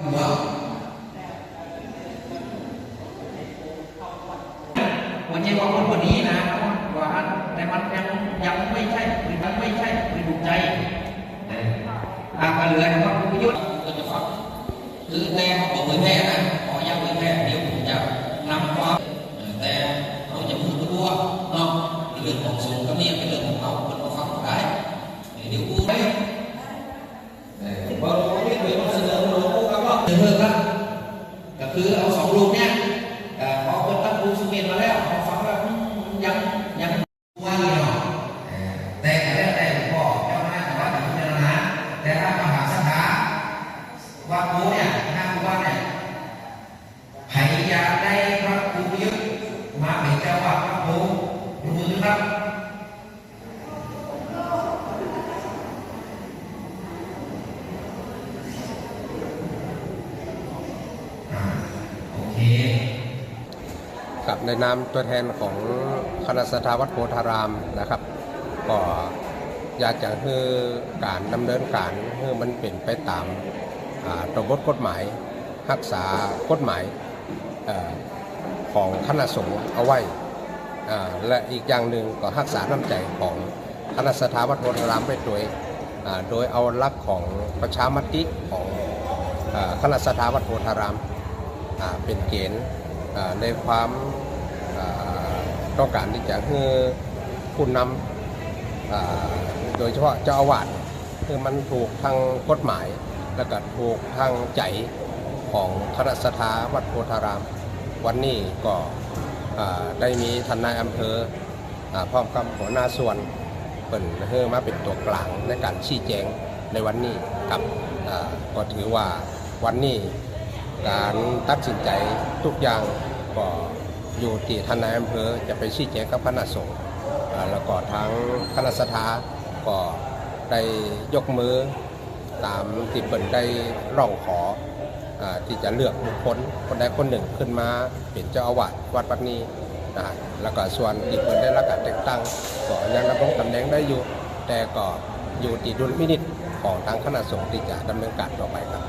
หัววันนี้ว่าคนคนนี้นะว่าแต่มันยังยังไม่ใช่ยังไม่ใช่ไม่ถูกใจอาการเหลือว่าคุณยุทธ์ก็จะฟังคือแต่เขาบอกเผยแพร่นะขอยังเผยแพร่เดี๋ยวผมจะนำความแต่เขาจะพูดตัวเนาะเรื่องของสงฆ์กับเนี่ยเป็นเรื่องของเขาคนมาฟังได้เดี๋ยวกูไป พอเราไม่เคยมาเสนอหลวงปู่ครับก็ เพิ่มละก็คือเอาสองลูกเนี่ยแต่พอคนตั้งภูสุเมนมาแล้วพอฟังแล้วยังยังว่าเนาะแต่แต่แต่พ่อเจ้าหน้าที่วัดพิจารณาแต่ถ้ามหาสถาวัดโพเนี่ยหน้าวัดเนี่ยใครอยากได้พระครูยุทธมาเป็นเจ้าวัดพระโพยกมือครับ โอเค กับในนามตัวแทนของคณะสถาวัดโพธารามนะครับ ก็อยากจะให้การดำเนินการให้มันเป็นไปตามตัวบทกฎหมายรักษากฎหมายอของคณะสงฆ์เอาไว้ และอีกอย่างหนึ่งก็รักษาน้ำใจของคณะสถาวัดโพธารามไปโดยอ่าโดยเอาลักของประชามติของคณะสถาวัดโพธารามเป็นเกณฑ์ ในความต้องการที่จะให้ผู้นำโดยเฉพาะเจ้าอาวาสคือมันถูกทางกฎหมาย และก็ถูกทางใจของคณะสถาวัดโพธาราม วันนี้ก็ได้มีทานนายอำเภอพร้อมกับหัวหน้าส่วนเป็นเพื่อมาเป็นตัวกลางในการชี้แจงในวันนี้ครับก็ถือว่าวันนี้ การตัดสินใจทุกอย่างก็อยู่ที่ท่านนายอำเภอจะไปชี้แจงกับคณะสงฆ์แล้วก็ทางคณะสถาก็ได้ยกมือตามที่เปิ่นได้ร้องขออที่จะเลือกบุคคลคนใดคนหนึ่งขึ้นมาเป็นเจ้าอาวาสวัดปัตนีนะแล้วก็ส่วนที่เปิ่นได้รับการแต่งตั้งก็ยังดำรงตำแหน่งได้อยู่ แต่ก็อยู่ที่ดุลพินิจของทางคณะสงฆ์ที่จะดำเนินการต่อไปครับ